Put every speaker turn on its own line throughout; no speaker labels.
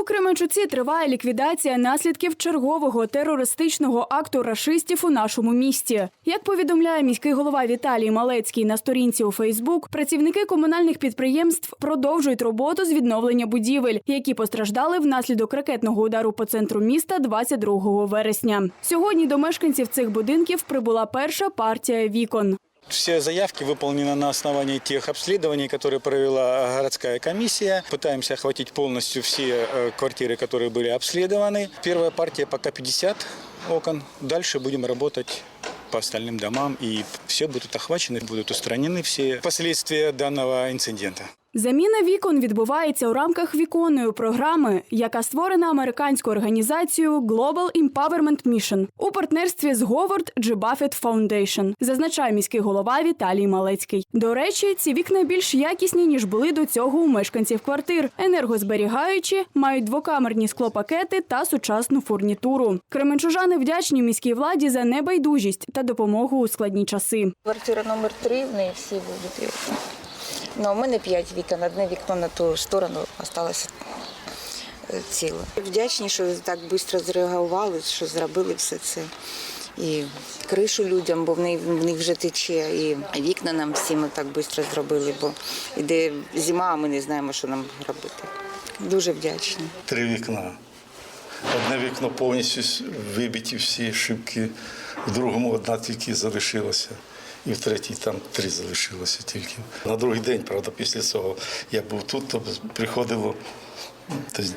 У Кременчуці триває ліквідація наслідків чергового терористичного акту рашистів у нашому місті. Як повідомляє міський голова Віталій Малецький на сторінці у Фейсбук, працівники комунальних підприємств продовжують роботу з відновлення будівель, які постраждали внаслідок ракетного удару по центру міста 22 вересня. Сьогодні до мешканців цих будинків прибула перша партія вікон.
Все заявки выполнены на основании тех обследований, которые провела городская комиссия. Пытаемся охватить полностью все э, квартиры, которые были обследованы. Первая партия пока 50 окон. Дальше будем работать по остальным домам, и все будут охвачены, будут устранены все последствия данного инцидента.
Заміна вікон відбувається у рамках віконної програми, яка створена американською організацією Global Empowerment Mission у партнерстві з Говард G. Buffett Foundation, зазначає міський голова Віталій Малецький. До речі, ці вікна більш якісні ніж були до цього у мешканців квартир, енергозберігаючі, мають двокамерні склопакети та сучасну фурнітуру. Кременчужани вдячні міській владі за небайдужість та допомогу у складні часи.
Квартира номер три, в неї всі будуть. Ну, а в мене п'ять вікон, одне вікно на ту сторону залишилося е, ціле. Вдячні, що так швидко зреагували, що зробили все це. І кришу людям, бо в них, в них вже тече, і вікна нам всі ми так швидко зробили, бо йде зима, а ми не знаємо, що нам робити. Дуже вдячні.
Три вікна. Одне вікно повністю вибиті всі шибки, в другому одна тільки залишилася. І в третій там три залишилося тільки. На другий день, правда, після цього я був тут, то приходило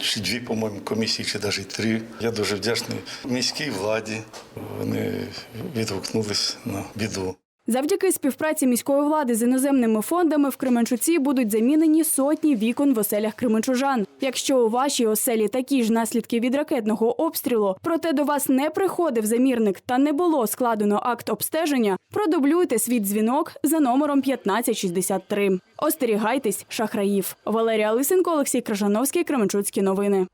чи дві, по-моєму, комісії, чи навіть три. Я дуже вдячний міській владі. Вони відгукнулись на біду.
Завдяки співпраці міської влади з іноземними фондами в Кременчуці будуть замінені сотні вікон в оселях кременчужан. Якщо у вашій оселі такі ж наслідки від ракетного обстрілу, проте до вас не приходив замірник та не було складено акт обстеження, продублюйте свій дзвінок за номером 1563. Остерігайтесь шахраїв. Валерія Лисенко, Олексій Крижановський, Кременчуцькі новини.